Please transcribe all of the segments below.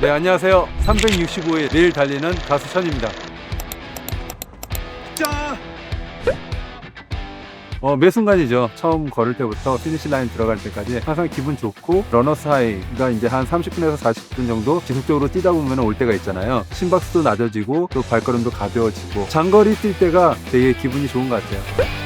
네, 안녕하세요. 365일 매일 달리는 가수 천입니다. 짜! 어, 매 순간이죠. 처음 걸을 때부터 피니시 라인 들어갈 때까지 항상 기분 좋고 러너스 하이가 이제 한 30분에서 40분 정도 지속적으로 뛰다 보면 올 때가 있잖아요. 심박수도 낮아지고 또 발걸음도 가벼워지고 장거리 뛸 때가 되게 기분이 좋은 것 같아요.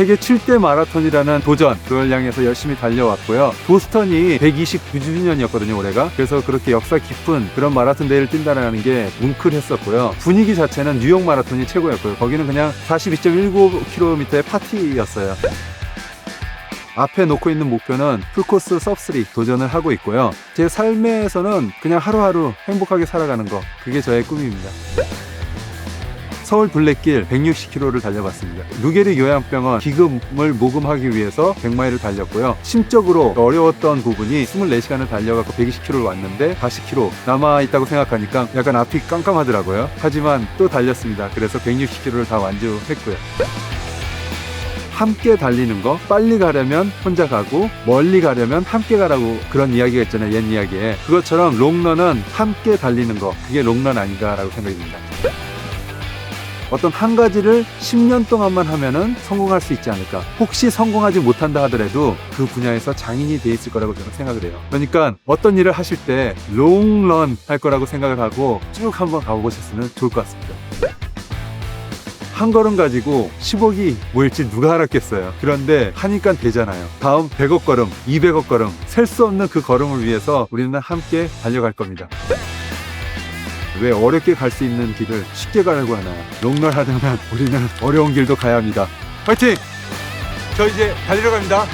세계 7대 마라톤이라는 도전 그걸 향해서 열심히 달려왔고요. 보스턴이 129주년이었거든요 올해가 그래서 그렇게 역사 깊은 그런 마라톤 대회를 뛴다라는 게 뭉클했었고요. 분위기 자체는 뉴욕 마라톤이 최고였고요. 거기는 그냥 42.19km의 파티였어요. 앞에 놓고 있는 목표는 풀코스 섭3 도전을 하고 있고요. 제 삶에서는 그냥 하루하루 행복하게 살아가는 거 그게 저의 꿈입니다. 서울 둘레길 160km를 달려봤습니다. 루게리 요양병원 기금을 모금하기 위해서 100마일을 달렸고요. 심적으로 어려웠던 부분이 24시간을 달려갖고 120km를 왔는데 40km 남아있다고 생각하니까 약간 앞이 깜깜하더라고요. 하지만 또 달렸습니다. 그래서 160km를 다 완주했고요. 함께 달리는 거 빨리 가려면 혼자 가고 멀리 가려면 함께 가라고 그런 이야기가 있잖아요 옛 이야기에 그것처럼 롱런은 함께 달리는 거 그게 롱런 아닌가라고 생각이 듭니다 어떤 한 가지를 10년 동안만 하면은 성공할 수 있지 않을까. 혹시 성공하지 못한다 하더라도 그 분야에서 장인이 돼 있을 거라고 저는 생각을 해요. 그러니까 어떤 일을 하실 때 롱런 할 거라고 생각을 하고 쭉 한번 가보셨으면 좋을 것 같습니다. 한 걸음 가지고 10억이 모일지 누가 알았겠어요. 그런데 하니까 되잖아요. 다음 100억 걸음, 200억 걸음, 셀 수 없는 그 걸음을 위해서 우리는 함께 달려갈 겁니다. 왜 어렵게 갈 수 있는 길을 쉽게 가려고 하나요? 롱런 하려면 우리는 어려운 길도 가야 합니다. 화이팅! 저 이제 달리러 갑니다.